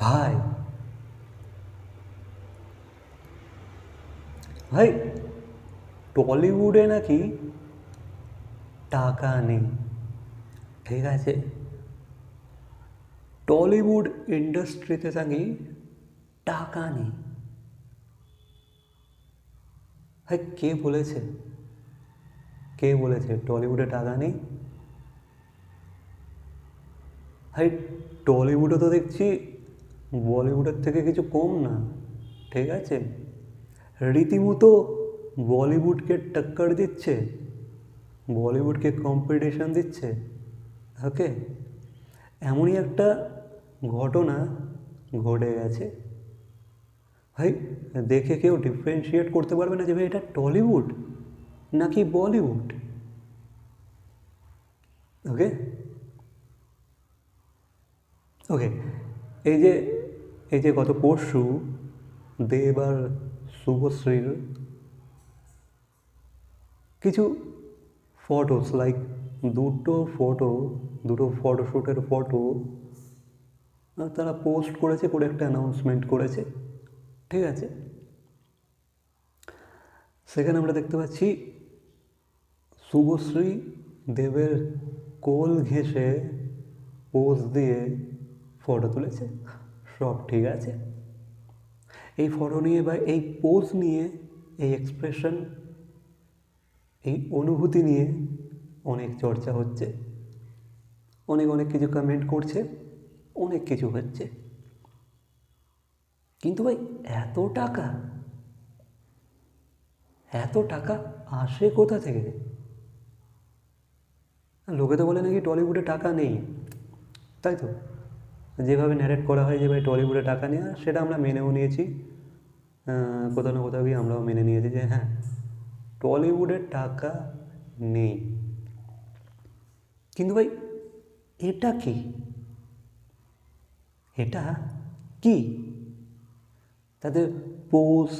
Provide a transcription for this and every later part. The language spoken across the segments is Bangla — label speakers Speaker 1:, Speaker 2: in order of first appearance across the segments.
Speaker 1: ভাই। ভাই, টলিউডে নাকি টাকা নেই। ঠিক আছে। টলিউড ইন্ডাস্ট্রিতে নাকি টাকা নেই। ভাই, কে বলেছে? কে বলেছে টলিউডে টাকা নেই? ভাই, টলিউডে তো দেখছি বলিউডের থেকে কিছু কম না, ঠিক আছে? রীতিমতো বলিউডকে টক্কর দিচ্ছে, বলিউডকে কম্পিটিশন দিচ্ছে ওকে এমনই একটা ঘটনা ঘটে গেছে। ভাই, দেখে কেউ ডিফারেন্সিয়েট করতে পারবে না যে ভাই এটা টলিউড নাকি বলিউড? ওকে ওকে এই যে এই যে গত পরশু দেব আর শুভশ্রীর কিছু ফটোস লাইক দুটো ফটো দুটো ফটোশ্যুটের ফটো তারা পোস্ট করেছে, করে একটা অ্যানাউন্সমেন্ট করেছে। ঠিক আছে? সেখানে আমরা দেখতে পাচ্ছি শুভশ্রী দেবের কোল ঘেঁষে পোজ দিয়ে ফটো তুলেছে। সব ঠিক আছে? এই ফটো নিয়ে বা এই পোজ নিয়ে, এই এক্সপ্রেশন এই অনুভূতি নিয়ে অনেক চর্চা হচ্ছে। অনেক অনেক কিছু কমেন্ট করছে, অনেক কিছু হচ্ছে। কিন্তু ভাই, এত টাকা? এত টাকা আসে কোথা থেকে? লোকে তো বলে নাকি টলিউডে টাকা নেই, তাই তো? যেভাবে ন্যারেট করা হয় যে ভাই টলিউডে টাকা নেওয়া, সেটা আমরা মেনেও নিয়েছি। কোথাও না কোথাও গিয়ে আমরাও মেনে নিয়েছি যে হ্যাঁ টলিউডে টাকা নেই। কিন্তু ভাই, এটা কি? এটা কি? তাদের পোজ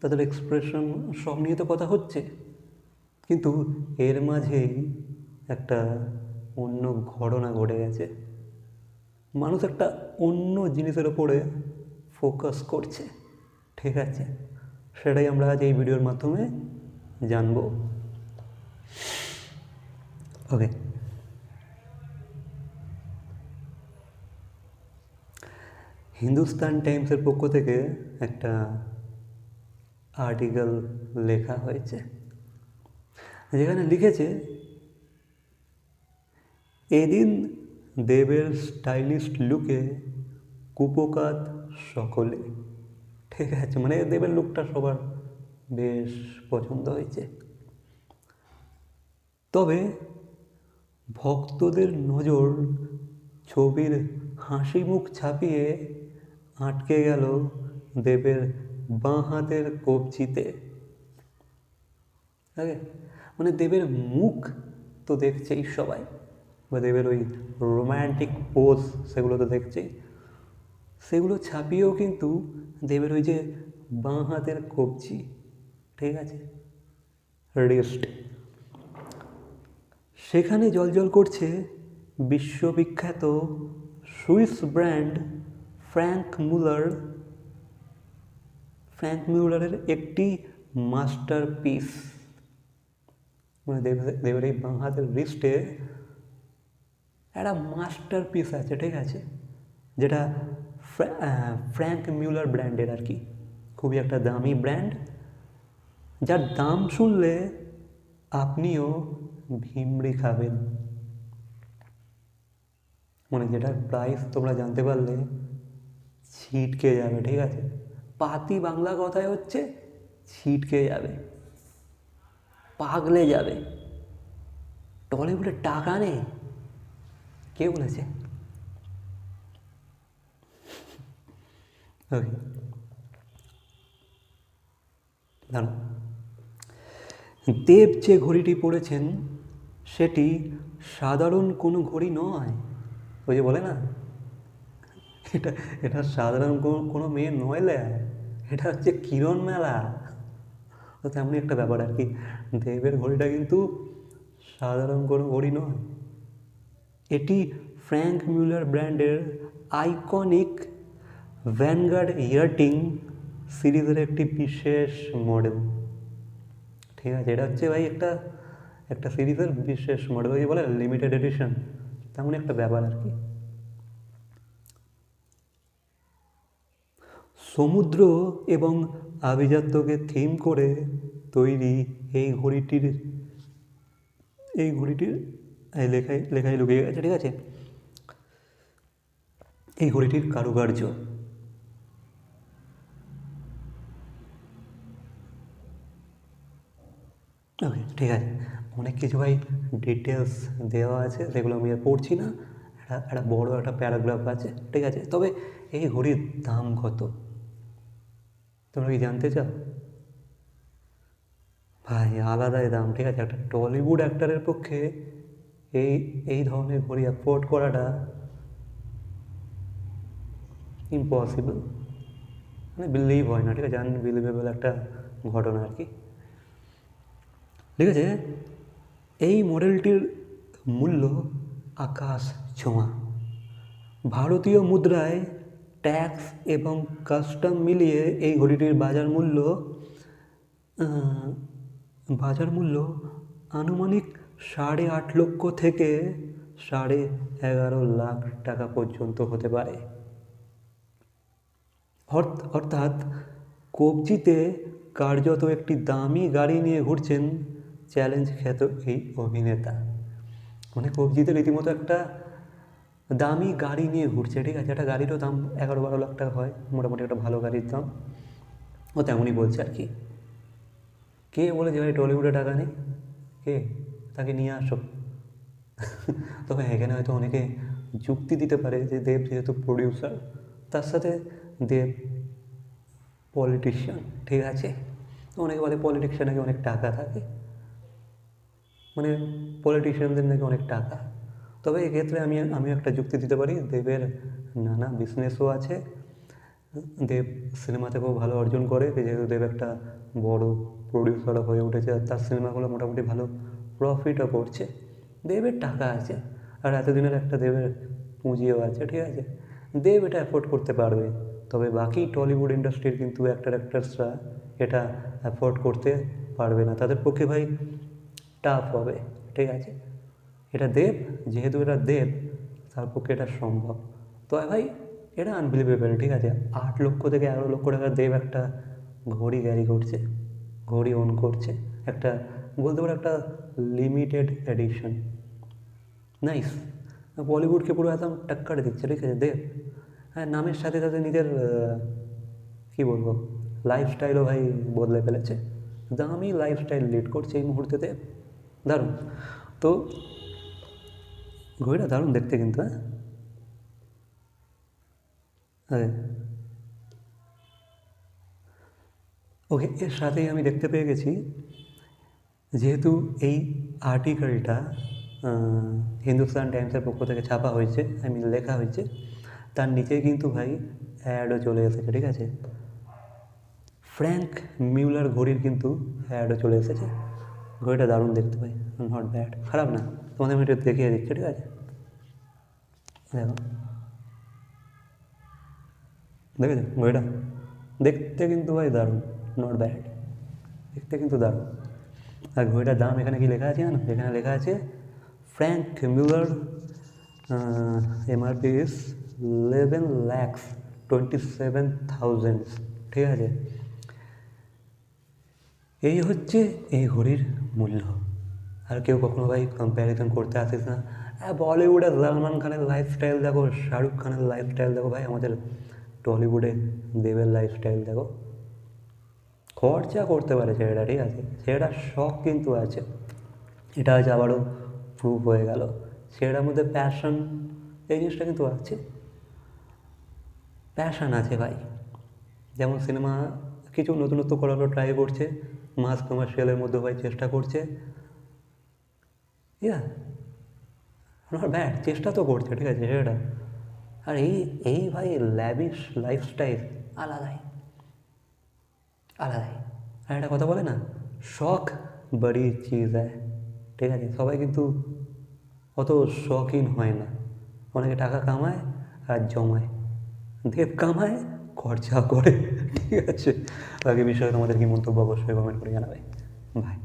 Speaker 1: তাদের এক্সপ্রেশন সব নিয়ে তো কথা হচ্ছে। কিন্তু এর মাঝেই একটা অন্য ঘটনা ঘটে গেছে। মানুষ একটা অন্য জিনিসের ওপরে ফোকাস করছে। ঠিক আছে? সেটাই আমরা আজ এই ভিডিওর মাধ্যমে জানব। ওকে হিন্দুস্তান টাইমসের পক্ষ থেকে একটা আর্টিকেল লেখা হয়েছে। যেখানে লিখেছে, এদিন দেবের স্টাইলিস্ট লুকে কুপোকাত সকলে। ঠিক আছে মানে দেবের লুকটা সবার বেশ পছন্দ হয়েছে। তবে ভক্তদের নজর ছবির হাসি মুখ ছাপিয়ে আটকে গেল দেবের বাঁ হাতের কবজিতে। মানে দেবের মুখ তো দেখছেই সবাই। বা দেবের ওই রোম্যান্টিক পোজ সেগুলো তো দেখছেই সেগুলো ছাপিয়েও কিন্তু দেবের ওই যে বাঁ হাতের কবজি, ঠিক আছে? রিস্ট সেখানে জলজল করছে বিশ্ববিখ্যাত Swiss brand Franck Muller. Franck মিউলারের একটি মাস্টার পিস মানে দেবের এই বাঁ হাতের রিস্টে একটা মাস্টার পিস আছে, ঠিক আছে? যেটা ফ্র্যাঙ্ক মিউলার ব্র্যান্ডের আর কি। খুবই একটা দামি ব্র্যান্ড যার দাম শুনলে আপনিও ভিমড়ি খাবেন। মানে যেটার প্রাইস তোমরা জানতে পারলে, ছিটকে যাবে, ঠিক আছে? পাতি বাংলা কথায় হচ্ছে, ছিটকে যাবে। পাগলে যাবে। টলিউডে টাকা নেই। কে বলেছে দেব যে ঘড়িটি পড়েছেন, সেটি সাধারণ কোনো ঘড়ি নয়। ওই যে বলে না, এটা এটা সাধারণ কোনো মেয়ে নয় এটা হচ্ছে কিরণ মেলা। তো তেমনই একটা ব্যাপার আর কি। দেবের ঘড়িটা কিন্তু সাধারণ কোনো ঘড়ি নয়। এটি ফ্র্যাঙ্ক মিউলার ব্র্যান্ডের আইকনিক ভ্যানগার্ড ইয়ারটিং সিরিজের একটি বিশেষ মডেল। ঠিক আছে, এটা হচ্ছে ভাই একটা একটা সিরিজের বিশেষ মডেল, ওই বলে লিমিটেড এডিশন তেমন একটা ব্যাপার আর কি। সমুদ্র এবং আভিজাত্যকে থিম করে তৈরি এই ঘড়িটির এই ঘড়িটির এই লেখায় লেখায় লুকিয়ে গেছে ঠিক আছে? এই ঘড়িটির কারুকার্য। ওকে ঠিক আছে। অনেক কিছু ভাই ডিটেলস দেওয়া আছে সেগুলো আমি আর পড়ছি না। একটা একটা বড় একটা প্যারাগ্রাফ আছে, ঠিক আছে? তবে এই ঘড়ির দাম কত? তোমরা কি জানতে চাও? ভাই, আলাদাই দাম, ঠিক আছে? একটা টলিউড অ্যাক্টারের পক্ষে এই এই ধরনের ঘড়ি অ্যাফোর্ড করাটা ইম্পসিবল মানে বিলিভ হয় না, ঠিক আছে? আনবিলিভেবল একটা ঘটনা আর কি। ঠিক আছে? এই মডেলটির মূল্য আকাশ ছোঁয়া। ভারতীয় মুদ্রায় ট্যাক্স এবং কাস্টম মিলিয়ে এই ঘড়িটির বাজার মূল্য বাজার মূল্য আনুমানিক সাড়ে আট লক্ষ থেকে সাড়ে এগারো লাখ টাকা পর্যন্ত হতে পারে। অর্থ- অর্থাৎ কবজিতে কার্যত একটি দামি গাড়ি নিয়ে ঘুরছেন চ্যালেঞ্জ খ্যাত এই অভিনেতা। মানে কবজিতে রীতিমতো একটা দামি গাড়ি নিয়ে ঘুরছে, ঠিক আছে? একটা গাড়িরও দাম এগারো বারো লাখ টাকা হয়, মোটামুটি একটা ভালো গাড়ির দাম। ও তেমনই বলছে আর কি। কে বলেছে ভাই, টলিউডে টাকা নেই? কে? তাকে নিয়ে আসো। তবে এখানে হয়তো অনেকে যুক্তি দিতে পারে যে দেব যেহেতু প্রডিউসার তার সাথে দেব পলিটিশিয়ান ঠিক আছে? অনেকে বলে পলিটিশিয়ান নাকি অনেক টাকা থাকে। মানে পলিটিশিয়ানদের নাকি অনেক টাকা। তবে এক্ষেত্রে আমি আমি একটা যুক্তি দিতে পারি, দেবের নানা বিজনেসও আছে। দেব সিনেমা থেকেও ভালো অর্জন করে, যেহেতু দেব একটা বড় প্রডিউসার হয়ে উঠেছে, আর তার সিনেমাগুলো মোটামুটি ভালো প্রফিটও করছে। দেবের টাকা আছে, আর এতদিনের একটা দেবের পুঁজিও আছে, ঠিক আছে? দেব এটা অ্যাফোর্ড করতে পারবে, তবে বাকি টলিউড ইন্ডাস্ট্রির কিন্তু অ্যাক্টার অ্যাক্ট্রেসরা এটা অ্যাফোর্ড করতে পারবে না। তাদের পক্ষে ভাই টাফ হবে, ঠিক আছে? এটা দেব, যেহেতু এটা দেব, তার পক্ষে এটা সম্ভব। তো ভাই, এটা আনবিলিভেবল ঠিক আছে? আট লক্ষ থেকে এগারো লক্ষ টাকা দেব একটা ঘড়ি ক্যারি করছে, ঘড়ি অন করছে, একটা বলতে পারো একটা লিমিটেড এডিশন নাইস বলিউডকে পুরো একদম টাক্কার দিচ্ছে, ঠিক আছে? দেব হ্যাঁ নামের সাথে সাথে নিজের কী বলব লাইফস্টাইলও ভাই বদলে ফেলেছে। দামি লাইফস্টাইল লিড করছে এই মুহূর্তে দেব দারুণ। তো, ঘড়িটা দারুণ দেখতে কিন্তু হ্যাঁ? হ্যাঁ। ওকে, এর সাথেই আমি দেখতে পেয়ে গেছি যেহেতু এই আর্টিকেলটা হিন্দুস্তান টাইমসের পক্ষ থেকে ছাপা হয়েছে আই মিন লেখা হয়েছে, তার নিচেই কিন্তু ভাই অ্যাডও চলে এসেছে, ঠিক আছে? ফ্র্যাঙ্ক মিউলার ঘড়ির কিন্তু অ্যাডও চলে এসেছে। ঘড়িটা দারুণ দেখতে পাই নট ব্যাড খারাপ না, তোমাদের আমি দেখিয়ে দিচ্ছি, ঠিক আছে? দেখো। দেখেছ ঘড়িটা? দেখতে কিন্তু ভাই দারুণ নট ব্যাড দেখতে কিন্তু দারুণ। আর ঘড়িটার দাম এখানে কি লেখা আছে জানো? এখানে লেখা আছে Franck Muller MRP is eleven lakhs twenty seven thousand ঠিক আছে? এই হচ্ছে এই ঘড়ির মূল্য। আর কেউ কখনো ভাই কম্প্যারিজন করতে আসিস না। হ্যাঁ বলিউডে সালমান খানের লাইফস্টাইল দেখো, শাহরুখ খানের লাইফস্টাইল দেখো ভাই, আমাদের টলিউডে দেবের লাইফস্টাইল দেখো। খরচা করতে পারে ছেলেটা, ঠিক আছে? ছেলেটার শখ কিন্তু আছে। এটা আজ আবারও প্রুভ হয়ে গেল। ছেলেটার মধ্যে প্যাশন এই জিনিসটা কিন্তু আছে। প্যাশন আছে ভাই। যেমন সিনেমা কিছু নতুনত্ব করারও ট্রাই করছে মাস কমার্শিয়ালের মধ্যে ভাই চেষ্টা করছে। ইয়া নট ব্যাড চেষ্টা তো করছে, ঠিক আছে সেটা আর এই এই ভাই ল্যাবিশ লাইফস্টাইল আলাদাই। আলাদাই আর একটা কথা বলে না, শখ বড়ি চিজ হয়, ঠিক আছে? সবাই কিন্তু অত শখিন হয় না। অনেকে টাকা কামায় আর জমায়। দেব কামায় খরচা করে, ঠিক আছে? বাকি বিষয়ে তোমাদের কি মন্তব্য অবশ্যই কমেন্ট করে জানাবে। বাই